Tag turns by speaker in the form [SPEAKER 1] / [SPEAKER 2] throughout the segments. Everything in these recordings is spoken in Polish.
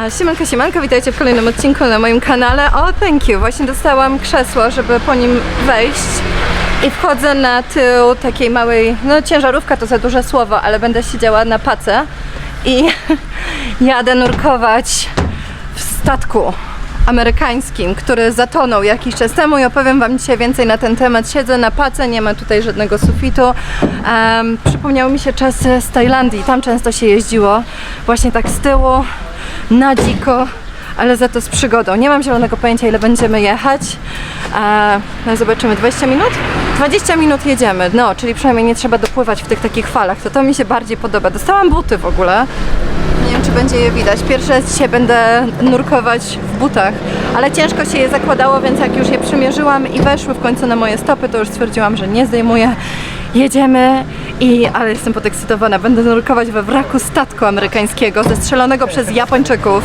[SPEAKER 1] A siemanko, siemanko, witajcie w kolejnym odcinku na moim kanale. O, thank you, właśnie dostałam krzesło, żeby po nim wejść. I wchodzę na tył takiej małej, no ciężarówka to za duże słowo, ale będę siedziała na pace i jadę nurkować w statku amerykańskim, który zatonął jakiś czas temu i opowiem Wam dzisiaj więcej na ten temat. Siedzę na pace, nie ma tutaj żadnego sufitu. Um, przypomniały mi się czasy z Tajlandii, tam często się jeździło właśnie tak z tyłu, na dziko, ale za to z przygodą. Nie mam zielonego pojęcia ile będziemy jechać. E, no zobaczymy, 20 minut? 20 minut jedziemy, no, czyli przynajmniej nie trzeba dopływać w tych takich falach. To to mi się bardziej podoba. Dostałam buty w ogóle. Nie wiem, czy będzie je widać. Pierwszy raz dzisiaj będę nurkować w butach, ale ciężko się je zakładało, więc jak już je przymierzyłam i weszły w końcu na moje stopy, to już stwierdziłam, że nie zdejmuję. Jedziemy i, ale jestem podekscytowana. Będę nurkować we wraku statku amerykańskiego zestrzelonego przez Japończyków.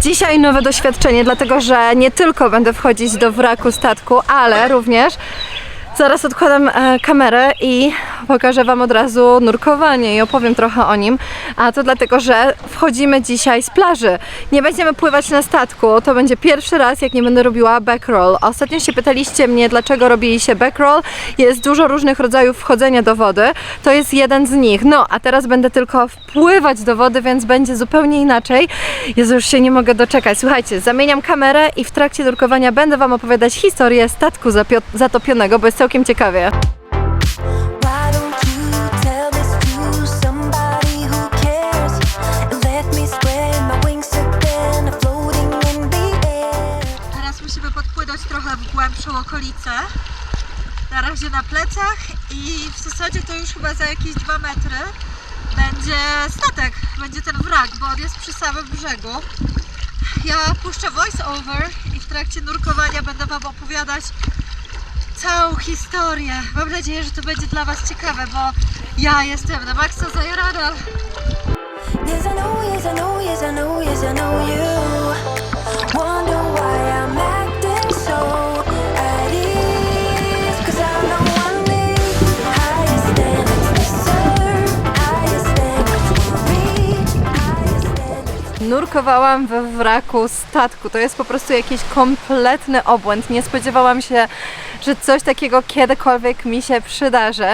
[SPEAKER 1] Dzisiaj nowe doświadczenie, dlatego że nie tylko będę wchodzić do wraku statku, ale również zaraz odkładam e, kamerę i pokażę Wam od razu nurkowanie i opowiem trochę o nim. A to dlatego, że wchodzimy dzisiaj z plaży. Nie będziemy pływać na statku. To będzie pierwszy raz, jak nie będę robiła backroll. Ostatnio się pytaliście mnie, dlaczego robi się backroll. Jest dużo różnych rodzajów wchodzenia do wody. To jest jeden z nich. No, a teraz będę tylko wpływać do wody, więc będzie zupełnie inaczej. Jezu, już się nie mogę doczekać. Słuchajcie, zamieniam kamerę i w trakcie nurkowania będę Wam opowiadać historię statku zatopionego, bo jest całkiem ciekawie. Na razie na plecach i w zasadzie to już chyba za jakieś dwa metry będzie statek, będzie ten wrak, bo on jest przy samym brzegu. Ja puszczę voice over i w trakcie nurkowania będę Wam opowiadać całą historię. Mam nadzieję, że to będzie dla Was ciekawe, bo ja jestem na maksa zajarana.
[SPEAKER 2] Yes, I know, yes, I know, yes, I know, yes, I know you.
[SPEAKER 1] Nurkowałam we wraku statku. To jest po prostu jakiś kompletny obłęd. Nie spodziewałam się, że coś takiego kiedykolwiek mi się przydarzy.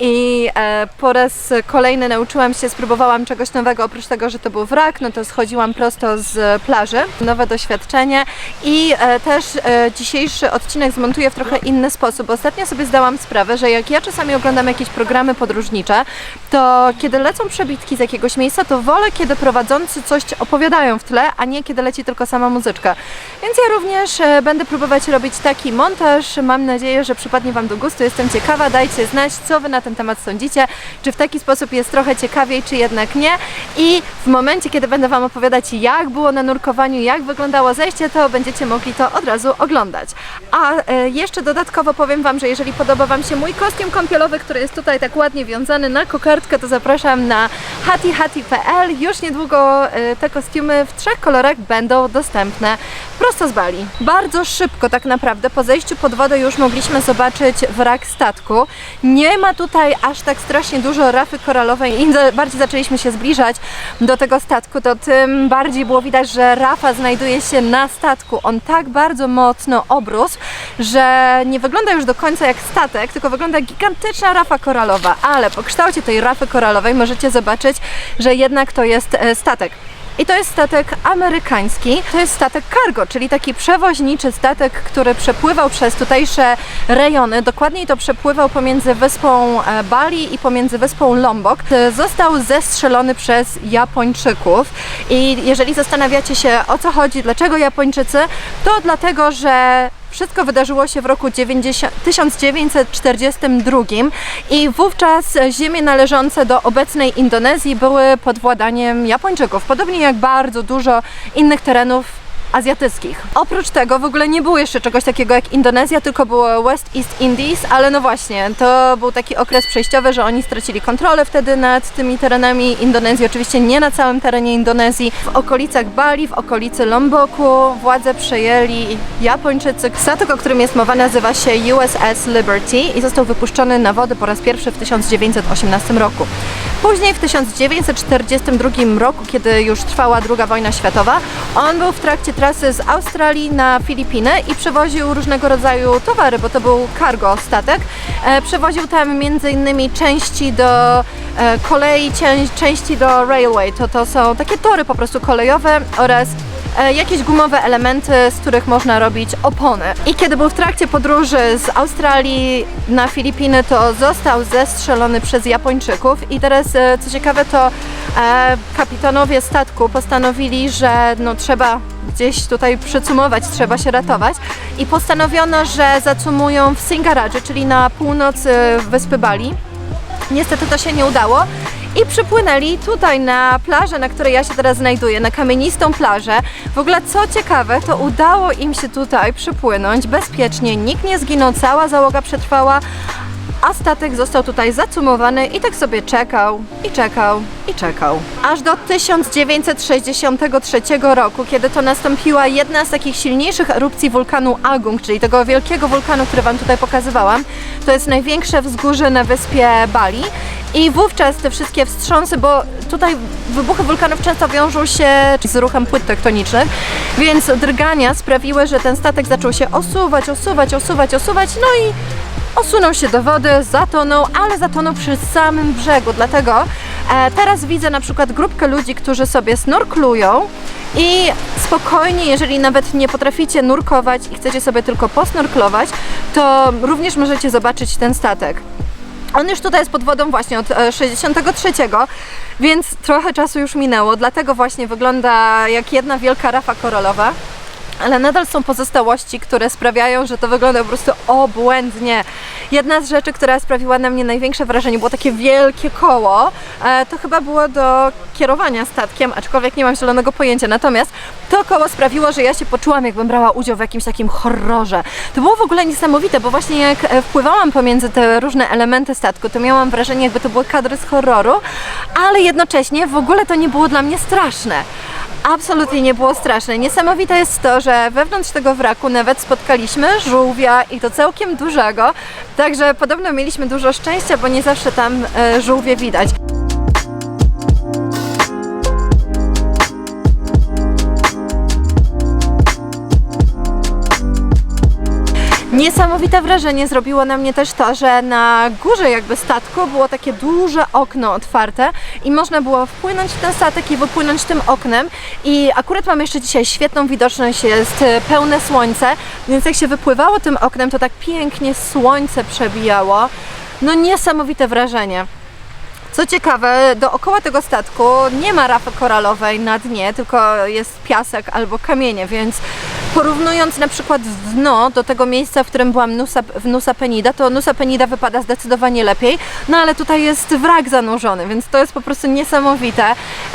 [SPEAKER 1] I e, po raz kolejny nauczyłam się, spróbowałam czegoś nowego. Oprócz tego, że to był wrak, no to schodziłam prosto z plaży. Nowe doświadczenie. I e, też e, dzisiejszy odcinek zmontuję w trochę inny sposób. Ostatnio sobie zdałam sprawę, że jak ja czasami oglądam jakieś programy podróżnicze, to kiedy lecą przebitki z jakiegoś miejsca, to wolę, kiedy prowadzący coś opowiadają w tle, a nie kiedy leci tylko sama muzyczka. Więc ja również e, będę próbować robić taki montaż. Mam nadzieję, że przypadnie Wam do gustu. Jestem ciekawa. Dajcie znać, co Wy na ten temat sądzicie. Czy w taki sposób jest trochę ciekawiej, czy jednak nie. I w momencie, kiedy będę Wam opowiadać, jak było na nurkowaniu, jak wyglądało zejście, to będziecie mogli to od razu oglądać. A e, jeszcze dodatkowo powiem Wam, że jeżeli podoba Wam się mój kostium kąpielowy, który jest tutaj tak ładnie wiązany na kokardkę, to zapraszam na hatihati.pl. Już niedługo e, te kostiumy w trzech kolorach będą dostępne prosto z Bali. Bardzo szybko tak naprawdę po zejściu pod wodę już mogliśmy zobaczyć wrak statku. Nie ma tutaj aż tak strasznie dużo rafy koralowej. Im bardziej zaczęliśmy się zbliżać do tego statku, to tym bardziej było widać, że rafa znajduje się na statku. On tak bardzo mocno obrósł, że nie wygląda już do końca jak statek, tylko wygląda jak gigantyczna rafa koralowa. Ale po kształcie tej rafy koralowej możecie zobaczyć, że jednak to jest e, statek. I to jest statek amerykański, to jest statek cargo, czyli taki przewoźniczy statek, który przepływał przez tutejsze rejony. Dokładniej to przepływał pomiędzy wyspą e, Bali i pomiędzy wyspą Lombok. E, Został zestrzelony przez Japończyków. I jeżeli zastanawiacie się o co chodzi, dlaczego Japończycy, to dlatego, że wszystko wydarzyło się w roku 90, 1942 i wówczas ziemie należące do obecnej Indonezji były pod władaniem Japończyków. Podobnie jak bardzo dużo innych terenów azjatyckich. Oprócz tego w ogóle nie było jeszcze czegoś takiego jak Indonezja, tylko było West East Indies, ale no właśnie, to był taki okres przejściowy, że oni stracili kontrolę wtedy nad tymi terenami Indonezji, oczywiście nie na całym terenie Indonezji. W okolicach Bali, w okolicy Lomboku władzę przejęli Japończycy. Statek, o którym jest mowa, nazywa się USS Liberty i został wypuszczony na wody po raz pierwszy w 1918 roku. Później w 1942 roku, kiedy już trwała II wojna światowa, on był w trakcie trasy z Australii na Filipiny i przewoził różnego rodzaju towary, bo to był cargo statek. E, przewoził tam m.in. części do e, kolei, części do railway. To, to są takie tory po prostu kolejowe oraz e, jakieś gumowe elementy, z których można robić opony. I kiedy był w trakcie podróży z Australii na Filipiny, to został zestrzelony przez Japończyków i teraz e, co ciekawe to e, kapitanowie statku postanowili, że no trzeba gdzieś tutaj przycumować, trzeba się ratować i postanowiono, że zacumują w Singaradzie, czyli na północy wyspy Bali. Niestety to się nie udało i przypłynęli tutaj na plażę, na której ja się teraz znajduję, na kamienistą plażę. W ogóle co ciekawe, to udało im się tutaj przypłynąć bezpiecznie, nikt nie zginął, cała załoga przetrwała, a statek został tutaj zacumowany i tak sobie czekał i czekał i czekał. Aż do 1963 roku, kiedy to nastąpiła jedna z takich silniejszych erupcji wulkanu Agung, czyli tego wielkiego wulkanu, który Wam tutaj pokazywałam. To jest największe wzgórze na wyspie Bali. I wówczas te wszystkie wstrząsy, bo tutaj wybuchy wulkanów często wiążą się z ruchem płyt tektonicznych, więc drgania sprawiły, że ten statek zaczął się osuwać, osuwać, osuwać, osuwać, no i osunął się do wody, zatonął, ale zatonął przy samym brzegu. Dlatego e, teraz widzę na przykład grupkę ludzi, którzy sobie snorklują i spokojnie, jeżeli nawet nie potraficie nurkować i chcecie sobie tylko posnorklować, to również możecie zobaczyć ten statek. On już tutaj jest pod wodą właśnie od e, 63, więc trochę czasu już minęło, dlatego właśnie wygląda jak jedna wielka rafa koralowa. Ale nadal są pozostałości, które sprawiają, że to wygląda po prostu obłędnie. Jedna z rzeczy, która sprawiła na mnie największe wrażenie, było takie wielkie koło. E, to chyba było do kierowania statkiem, aczkolwiek nie mam zielonego pojęcia. Natomiast to koło sprawiło, że ja się poczułam, jakbym brała udział w jakimś takim horrorze. To było w ogóle niesamowite, bo właśnie jak e, wpływałam pomiędzy te różne elementy statku, to miałam wrażenie, jakby to były kadry z horroru, ale jednocześnie w ogóle to nie było dla mnie straszne. Absolutnie nie było straszne. Niesamowite jest to, że wewnątrz tego wraku nawet spotkaliśmy żółwia i to całkiem dużego. Także podobno mieliśmy dużo szczęścia, bo nie zawsze tam e, żółwie widać. Niesamowite wrażenie zrobiło na mnie też to, że na górze jakby statku było takie duże okno otwarte i można było wpłynąć w ten statek i wypłynąć tym oknem i akurat mamy jeszcze dzisiaj świetną widoczność, jest pełne słońce, więc jak się wypływało tym oknem, to tak pięknie słońce przebijało. No niesamowite wrażenie. Co ciekawe, dookoła tego statku nie ma rafy koralowej na dnie, tylko jest piasek albo kamienie, więc porównując na przykład dno do tego miejsca, w którym byłam Nusa, w Nusa Penida, to Nusa Penida wypada zdecydowanie lepiej, no ale tutaj jest wrak zanurzony, więc to jest po prostu niesamowite.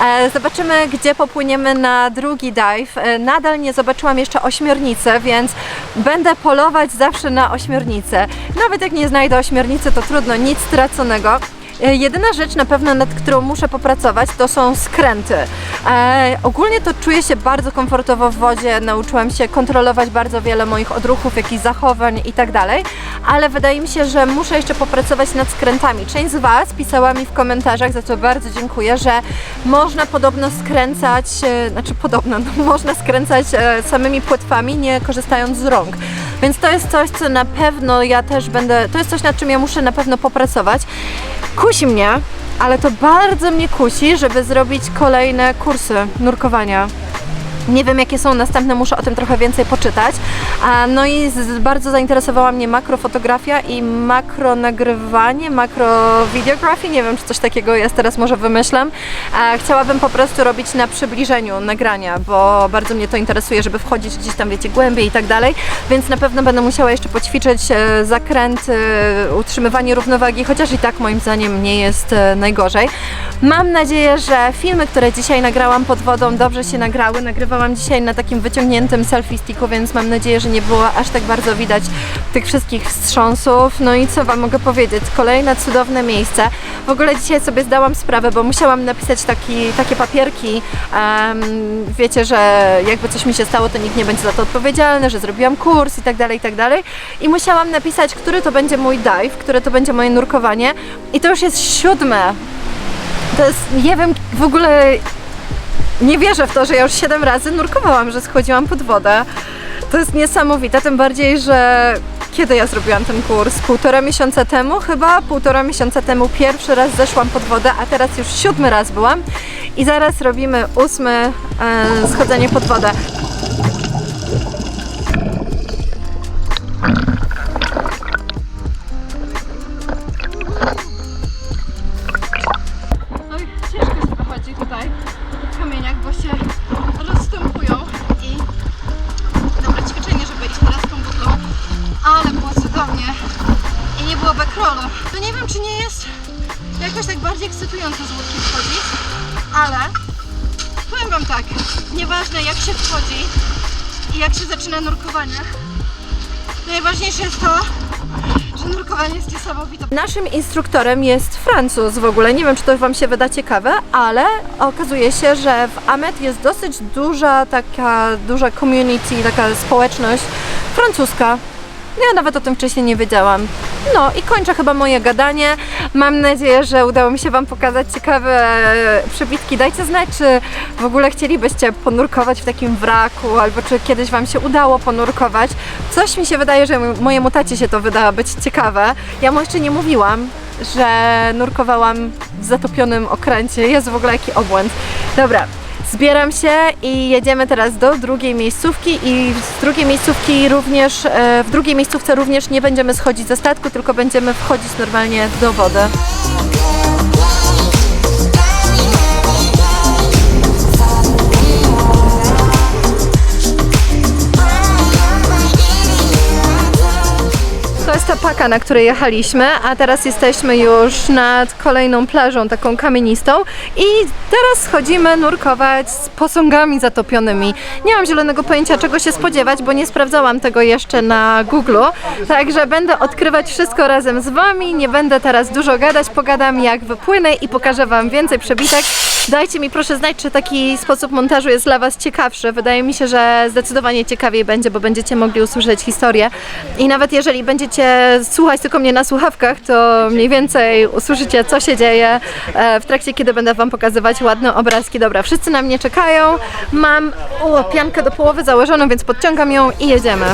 [SPEAKER 1] E, zobaczymy, gdzie popłyniemy na drugi dive. E, nadal nie zobaczyłam jeszcze ośmiornicy, więc będę polować zawsze na ośmiornicę. Nawet jak nie znajdę ośmiornicy, to trudno, nic straconego. E, Jedyna rzecz na pewno, nad którą muszę popracować, to są skręty. E, ogólnie to czuję się bardzo komfortowo w wodzie, nauczyłam się kontrolować bardzo wiele moich odruchów, jakichś zachowań i tak dalej, ale wydaje mi się, że muszę jeszcze popracować nad skrętami. Część z Was pisała mi w komentarzach, za co bardzo dziękuję, że można podobno skręcać, e, znaczy podobno, no, można skręcać e, samymi płetwami, nie korzystając z rąk. Więc to jest coś, co na pewno ja też będę, to jest coś, nad czym ja muszę na pewno popracować. Kusi mnie, ale to bardzo mnie kusi, żeby zrobić kolejne kursy nurkowania. Nie wiem, jakie są następne, muszę o tym trochę więcej poczytać. No i z, bardzo zainteresowała mnie makrofotografia i makronagrywanie, makrowideografii. Nie wiem, czy coś takiego jest, teraz może wymyślam. Chciałabym po prostu robić na przybliżeniu nagrania, bo bardzo mnie to interesuje, żeby wchodzić gdzieś tam, wiecie, głębiej i tak dalej. Więc na pewno będę musiała jeszcze poćwiczyć e, zakręty, utrzymywanie równowagi, chociaż i tak moim zdaniem nie jest e, najgorzej. Mam nadzieję, że filmy, które dzisiaj nagrałam pod wodą, dobrze się nagrały. Nagrywałam dzisiaj na takim wyciągniętym selfie sticku, więc mam nadzieję, że nie było aż tak bardzo widać tych wszystkich wstrząsów. No i co Wam mogę powiedzieć? Kolejne cudowne miejsce. W ogóle dzisiaj sobie zdałam sprawę, bo musiałam napisać taki, takie papierki. em, wiecie, że jakby coś mi się stało, to nikt nie będzie za to odpowiedzialny, że zrobiłam kurs i tak dalej, i tak dalej. I musiałam napisać, który to będzie mój dive, które to będzie moje nurkowanie. I to już jest siódme. To jest, nie wiem, w ogóle nie wierzę w to, że ja już 7 razy nurkowałam, że schodziłam pod wodę. To jest niesamowite, tym bardziej, że kiedy ja zrobiłam ten kurs? Półtora miesiąca temu chyba, półtora miesiąca temu pierwszy raz zeszłam pod wodę, a teraz już siódmy raz byłam i zaraz robimy ósmy e, schodzenie pod wodę. Się wchodzi i jak się zaczyna nurkowanie, najważniejsze jest to, że nurkowanie jest niesamowite. Naszym instruktorem jest Francuz w ogóle. Nie wiem, czy to Wam się wyda ciekawe, ale okazuje się, że w Amet jest dosyć duża taka, duża community, taka społeczność francuska. Ja nawet o tym wcześniej nie wiedziałam. No i kończę chyba moje gadanie. Mam nadzieję, że udało mi się Wam pokazać ciekawe e, przebitki. Dajcie znać, czy w ogóle chcielibyście ponurkować w takim wraku, albo czy kiedyś Wam się udało ponurkować. Coś mi się wydaje, że mojemu tacie się to wydało być ciekawe. Ja mu jeszcze nie mówiłam, że nurkowałam w zatopionym okręcie. Jest w ogóle jaki obłęd. Dobra, Zbieram się i jedziemy teraz do drugiej miejscówki i z drugiej miejscówki również, e, w drugiej miejscówce również nie będziemy schodzić ze statku, tylko będziemy wchodzić normalnie do wody. To jest ta paka, na której jechaliśmy, a teraz jesteśmy już nad kolejną plażą, taką kamienistą i teraz schodzimy nurkować z posągami zatopionymi. Nie mam zielonego pojęcia czego się spodziewać, bo nie sprawdzałam tego jeszcze na Google, także będę odkrywać wszystko razem z Wami, nie będę teraz dużo gadać, pogadam jak wypłynę i pokażę Wam więcej przebitek. Dajcie mi proszę znać, czy taki sposób montażu jest dla Was ciekawszy. Wydaje mi się, że zdecydowanie ciekawiej będzie, bo będziecie mogli usłyszeć historię. I nawet jeżeli będziecie słuchać tylko mnie na słuchawkach, to mniej więcej usłyszycie, co się dzieje e, w trakcie, kiedy będę Wam pokazywać ładne obrazki. Dobra, wszyscy na mnie czekają. Mam o, piankę do połowy założoną, więc podciągam ją i jedziemy.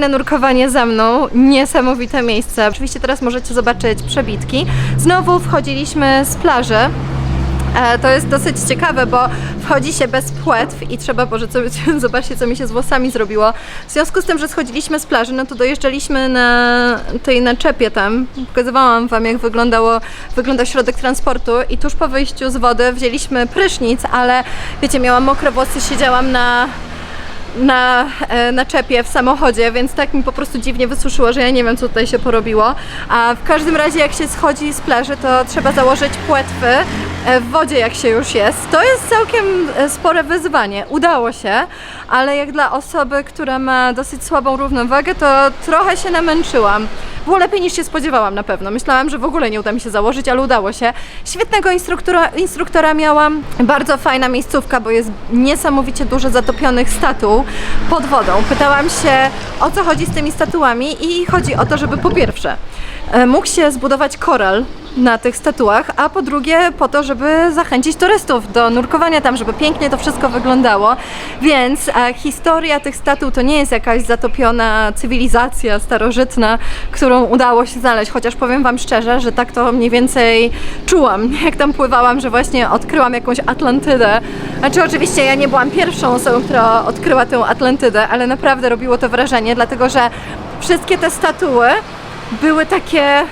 [SPEAKER 1] Kolejne nurkowanie za mną, niesamowite miejsce. Oczywiście teraz możecie zobaczyć przebitki. Znowu wchodziliśmy z plaży. E, To jest dosyć ciekawe, bo wchodzi się bez płetw i trzeba, Boże, co, zobaczcie, co mi się z włosami zrobiło. W związku z tym, że schodziliśmy z plaży, no to dojeżdżaliśmy na tej naczepie tam. Pokazywałam Wam, jak wyglądało, wygląda środek transportu i tuż po wyjściu z wody wzięliśmy prysznic, ale wiecie, miałam mokre włosy, siedziałam na na, e, na czepie w samochodzie, więc tak mi po prostu dziwnie wysuszyło, że ja nie wiem, co tutaj się porobiło. A w każdym razie, jak się schodzi z plaży, to trzeba założyć płetwy e, w wodzie, jak się już jest. To jest całkiem e, spore wyzwanie. Udało się, ale jak dla osoby, która ma dosyć słabą równowagę, to trochę się namęczyłam. Było lepiej niż się spodziewałam na pewno. Myślałam, że w ogóle nie uda mi się założyć, ale udało się. Świetnego instruktora, instruktora miałam. Bardzo fajna miejscówka, bo jest niesamowicie dużo zatopionych statuł pod wodą. Pytałam się, o co chodzi z tymi statuami i chodzi o to, żeby po pierwsze mógł się zbudować koral na tych statuach, a po drugie po to, żeby zachęcić turystów do nurkowania tam, żeby pięknie to wszystko wyglądało. Więc e, historia tych statuł to nie jest jakaś zatopiona cywilizacja starożytna, którą udało się znaleźć, chociaż powiem Wam szczerze, że tak to mniej więcej czułam, jak tam pływałam, że właśnie odkryłam jakąś Atlantydę. Znaczy oczywiście ja nie byłam pierwszą osobą, która odkryła tę Atlantydę, ale naprawdę robiło to wrażenie, dlatego że wszystkie te statuły były takie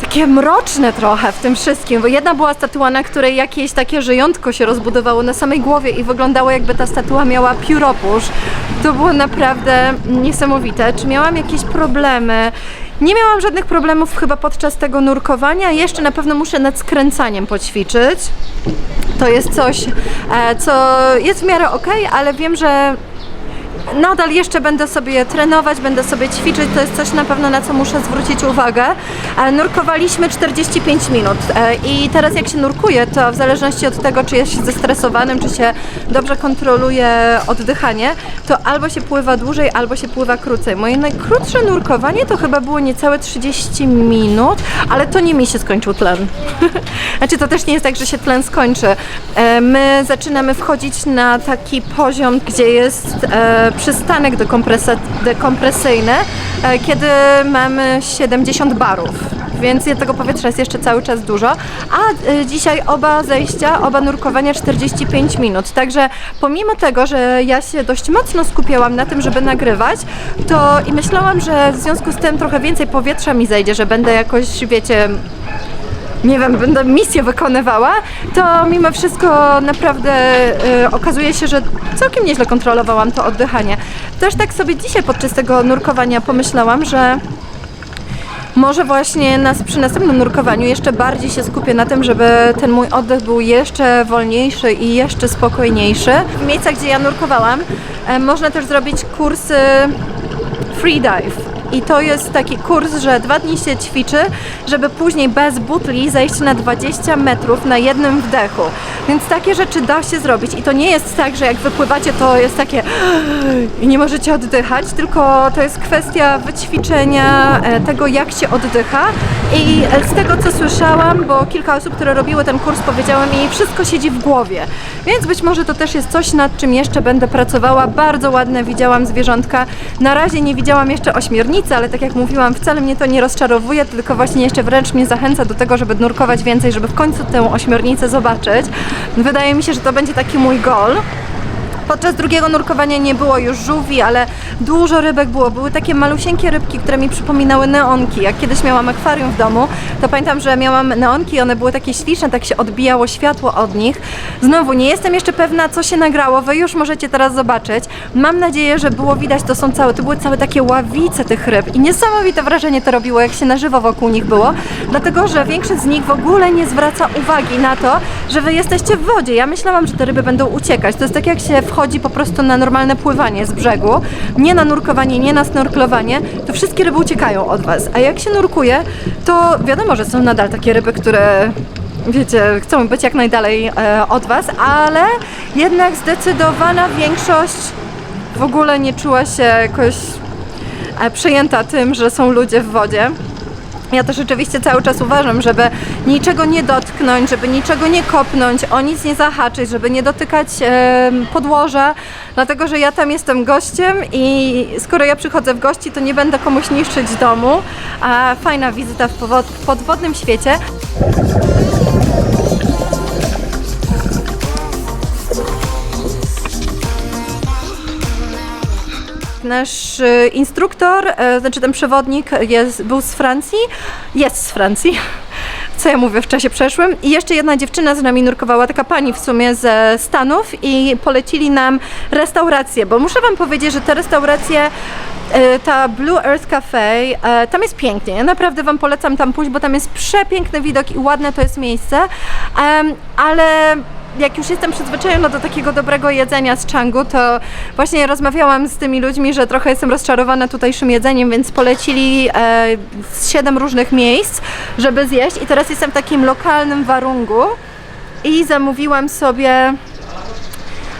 [SPEAKER 1] takie mroczne trochę w tym wszystkim, bo jedna była statua, na której jakieś takie żyjątko się rozbudowało na samej głowie i wyglądało jakby ta statua miała pióropusz. To było naprawdę niesamowite. Czy miałam jakieś problemy? Nie miałam żadnych problemów chyba podczas tego nurkowania. Jeszcze na pewno muszę nad skręcaniem poćwiczyć. To jest coś, e, co jest w miarę ok, ale wiem, że nadal jeszcze będę sobie trenować, będę sobie ćwiczyć. To jest coś na pewno, na co muszę zwrócić uwagę. E, Nurkowaliśmy 45 minut e, i teraz jak się nurkuje, to w zależności od tego, czy jest się zestresowanym, czy się dobrze kontroluje oddychanie, to albo się pływa dłużej, albo się pływa krócej. Moje najkrótsze nurkowanie to chyba było niecałe 30 minut, ale to nie mi się skończył tlen. znaczy to też nie jest tak, że się tlen skończy. E, My zaczynamy wchodzić na taki poziom, gdzie jest przystanek dekompresyjny, e, kiedy mamy 70 barów. Więc tego powietrza jest jeszcze cały czas dużo. A e, dzisiaj oba zejścia, oba nurkowania 45 minut. Także pomimo tego, że ja się dość mocno skupiałam na tym, żeby nagrywać, to i myślałam, że w związku z tym trochę więcej powietrza mi zejdzie, że będę jakoś, wiecie, nie wiem, będę misję wykonywała, to mimo wszystko naprawdę y, okazuje się, że całkiem nieźle kontrolowałam to oddychanie. Też tak sobie dzisiaj podczas tego nurkowania pomyślałam, że może właśnie nas, przy następnym nurkowaniu jeszcze bardziej się skupię na tym, żeby ten mój oddech był jeszcze wolniejszy i jeszcze spokojniejszy. W miejscach, gdzie ja nurkowałam, e, można też zrobić kursy freedive. I to jest taki kurs, że dwa dni się ćwiczy, żeby później bez butli zejść na 20 metrów na jednym wdechu. Więc takie rzeczy da się zrobić. I to nie jest tak, że jak wypływacie, to jest takie i nie możecie oddychać, tylko to jest kwestia wyćwiczenia e, tego, jak się oddycha. I e, z tego, co słyszałam, bo kilka osób, które robiły ten kurs, powiedziały mi, wszystko siedzi w głowie. Więc być może to też jest coś, nad czym jeszcze będę pracowała. Bardzo ładne widziałam zwierzątka. Na razie nie widziałam jeszcze ośmiornicy, ale tak jak mówiłam, wcale mnie to nie rozczarowuje, tylko właśnie jeszcze wręcz mnie zachęca do tego, żeby nurkować więcej, żeby w końcu tę ośmiornicę zobaczyć. Wydaje mi się, że to będzie taki mój goal. Podczas drugiego nurkowania nie było już żółwi, ale dużo rybek było. Były takie malusieńkie rybki, które mi przypominały neonki. Jak kiedyś miałam akwarium w domu, to pamiętam, że miałam neonki, one były takie śliczne, tak się odbijało światło od nich. Znowu, nie jestem jeszcze pewna, co się nagrało, wy już możecie teraz zobaczyć. Mam nadzieję, że było widać, to są całe, to były całe takie ławice tych ryb i niesamowite wrażenie to robiło, jak się na żywo wokół nich było, dlatego, że większość z nich w ogóle nie zwraca uwagi na to, że wy jesteście w wodzie. Ja myślałam, że te ryby będą uciekać. To jest tak, jak się wchodzi po prostu na normalne pływanie z brzegu, nie na nurkowanie, nie na snorklowanie, to wszystkie ryby uciekają od was. A jak się nurkuje, to wiadomo, że są nadal takie ryby, które wiecie, chcą być jak najdalej e, od was, ale jednak zdecydowana większość w ogóle nie czuła się jakoś e, przejęta tym, że są ludzie w wodzie. Ja też oczywiście cały czas uważam, żeby niczego nie dotknąć, żeby niczego nie kopnąć, o nic nie zahaczyć, żeby nie dotykać e, podłoża, dlatego że ja tam jestem gościem i skoro ja przychodzę w gości, to nie będę komuś niszczyć domu. A fajna wizyta w podwodnym świecie. Nasz e, instruktor, e, znaczy ten przewodnik jest, był z Francji, jest z Francji, co ja mówię w czasie przeszłym. I jeszcze jedna dziewczyna z nami nurkowała, taka pani w sumie ze Stanów i polecili nam restaurację, bo muszę wam powiedzieć, że te restauracje e, ta Blue Earth Cafe, tam jest pięknie. Ja naprawdę Wam polecam tam pójść, bo tam jest przepiękny widok i ładne to jest miejsce. Ale jak już jestem przyzwyczajona do takiego dobrego jedzenia z Changu, to właśnie rozmawiałam z tymi ludźmi, że trochę jestem rozczarowana tutejszym jedzeniem, więc polecili e, siedem różnych miejsc, żeby zjeść. I teraz jestem w takim lokalnym warungu i zamówiłam sobie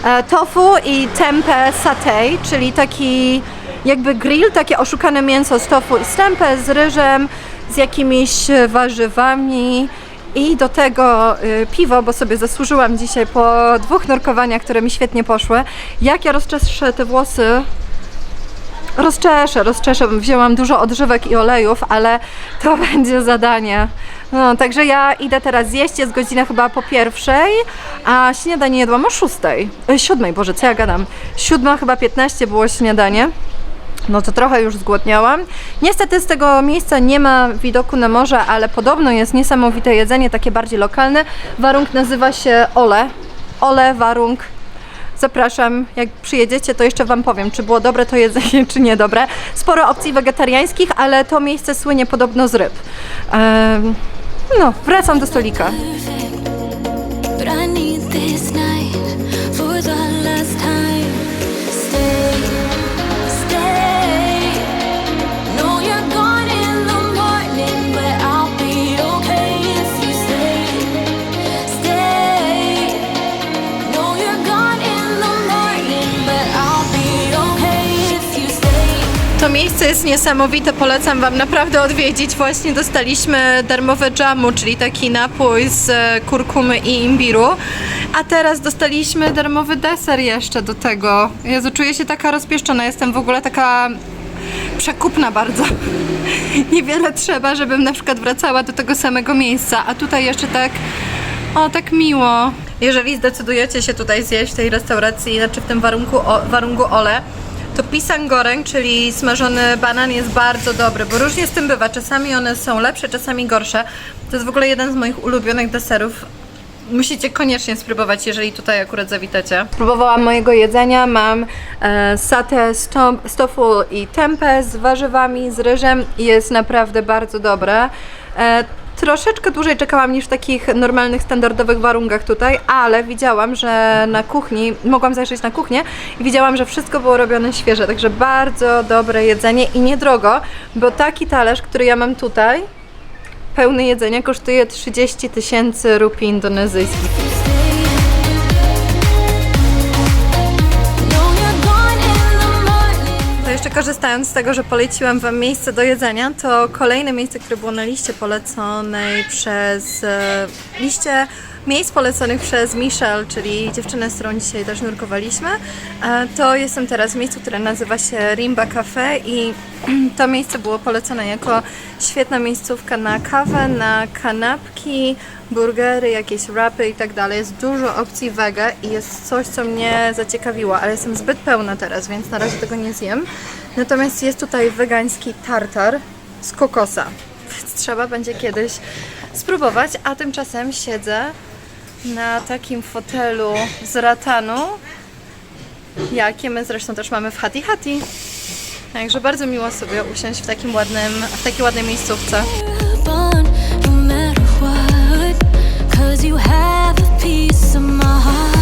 [SPEAKER 1] e, tofu i tempeh satay, czyli taki jakby grill, takie oszukane mięso z tofu i z z ryżem, z jakimiś warzywami i do tego y, piwo, bo sobie zasłużyłam dzisiaj po dwóch nurkowaniach, które mi świetnie poszły. Jak ja rozczeszę te włosy, rozczeszę, rozczeszę. Wzięłam dużo odżywek i olejów, ale to będzie zadanie. No, także ja idę teraz zjeść, jest godzina chyba po pierwszej, a śniadanie jadłam o szóstej. E, siódmej, Boże, co ja gadam? Siódma chyba 15 było śniadanie. No to trochę już zgłodniałam. Niestety z tego miejsca nie ma widoku na morze, ale podobno jest niesamowite jedzenie, takie bardziej lokalne. Warung nazywa się Ole. Ole Warung. Zapraszam, jak przyjedziecie, to jeszcze Wam powiem, czy było dobre to jedzenie, czy niedobre. Sporo opcji wegetariańskich, ale to miejsce słynie podobno z ryb. Em, no, wracam do stolika.
[SPEAKER 2] But I need this night for the last time.
[SPEAKER 1] Miejsce jest niesamowite, polecam Wam naprawdę odwiedzić. Właśnie dostaliśmy darmowe jamu, czyli taki napój z e, kurkumy i imbiru. A teraz dostaliśmy darmowy deser jeszcze do tego. Jezu, czuję się taka rozpieszczona, jestem w ogóle taka przekupna bardzo. Niewiele trzeba, żebym na przykład wracała do tego samego miejsca, a tutaj jeszcze tak, o tak miło. Jeżeli zdecydujecie się tutaj zjeść w tej restauracji, znaczy w tym warunku, warunku Ole, to pisang goreng, czyli smażony banan jest bardzo dobry, bo różnie z tym bywa. Czasami one są lepsze, czasami gorsze. To jest w ogóle jeden z moich ulubionych deserów. Musicie koniecznie spróbować, jeżeli tutaj akurat zawitacie. Próbowałam mojego jedzenia, mam e, satę z, tom, z tofu i tempeh z warzywami, z ryżem jest naprawdę bardzo dobre. E, troszeczkę dłużej czekałam niż w takich normalnych, standardowych warunkach tutaj, ale widziałam, że na kuchni, mogłam zajrzeć na kuchnię i widziałam, że wszystko było robione świeże, także bardzo dobre jedzenie i niedrogo, bo taki talerz, który ja mam tutaj, pełny jedzenia, kosztuje 30 tysięcy rupii indonezyjskich. Jeszcze korzystając z tego, że poleciłam Wam miejsce do jedzenia, to kolejne miejsce, które było na liście poleconej przez e, liście miejsc poleconych przez Michelle, czyli dziewczynę, z którą dzisiaj też nurkowaliśmy, e, to jestem teraz w miejscu, które nazywa się Rimba Cafe i to miejsce było polecone jako świetna miejscówka na kawę, na kanapki, burgery, jakieś wrapy i tak dalej. Jest dużo opcji wege i jest coś, co mnie zaciekawiło, ale jestem zbyt pełna teraz, więc na razie tego nie zjem. Natomiast jest tutaj wegański tartar z kokosa, więc trzeba będzie kiedyś spróbować, a tymczasem siedzę na takim fotelu z ratanu, jakie my zresztą też mamy w Hati Hati. Także bardzo miło sobie usiąść w takim ładnym, w takiej ładnej miejscówce.
[SPEAKER 2] No you have a piece of my heart.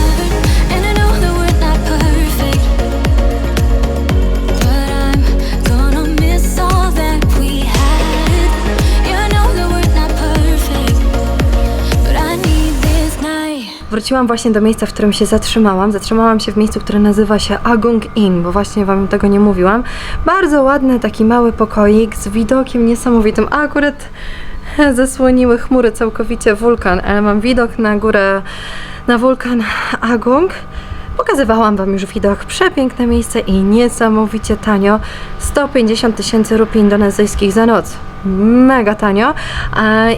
[SPEAKER 1] Wróciłam właśnie do miejsca, w którym się zatrzymałam. Zatrzymałam się w miejscu, które nazywa się Agung Inn, bo właśnie Wam tego nie mówiłam. Bardzo ładny, taki mały pokoik z widokiem niesamowitym. A akurat zasłoniły chmury całkowicie wulkan, ale mam widok na górę, na wulkan Agung. Pokazywałam Wam już widok, przepiękne miejsce i niesamowicie tanio. 150 tysięcy rupii indonezyjskich za noc. Mega tanio.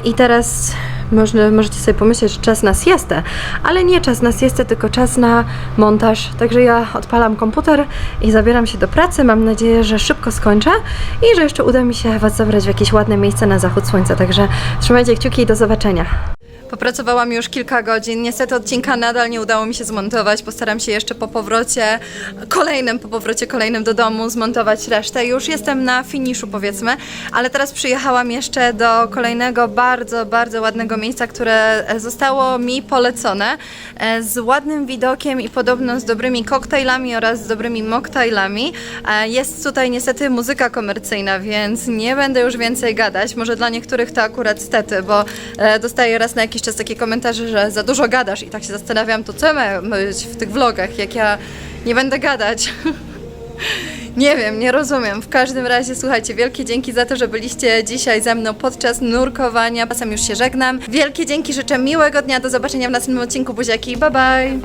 [SPEAKER 1] I teraz można, możecie sobie pomyśleć, że czas na siestę, ale nie czas na siestę, tylko czas na montaż. Także ja odpalam komputer i zabieram się do pracy. Mam nadzieję, że szybko skończę i że jeszcze uda mi się Was zabrać w jakieś ładne miejsce na zachód słońca. Także trzymajcie kciuki i do zobaczenia. Popracowałam już kilka godzin. Niestety odcinka nadal nie udało mi się zmontować. Postaram się jeszcze po powrocie kolejnym, po powrocie kolejnym do domu zmontować resztę. Już jestem na finiszu powiedzmy, ale teraz przyjechałam jeszcze do kolejnego bardzo, bardzo ładnego miejsca, które zostało mi polecone e, z ładnym widokiem i podobno z dobrymi koktajlami oraz z dobrymi moktajlami. E, Jest tutaj niestety muzyka komercyjna, więc nie będę już więcej gadać. Może dla niektórych to akurat stety, bo e, dostaję raz na jakiś czas takie komentarze, że za dużo gadasz i tak się zastanawiam, to co ma być w tych vlogach, jak ja nie będę gadać. Nie wiem, nie rozumiem. W każdym razie, słuchajcie, wielkie dzięki za to, że byliście dzisiaj ze mną podczas nurkowania. Czasem już się żegnam. Wielkie dzięki, życzę miłego dnia. Do zobaczenia w następnym odcinku. Buziaki, bye bye!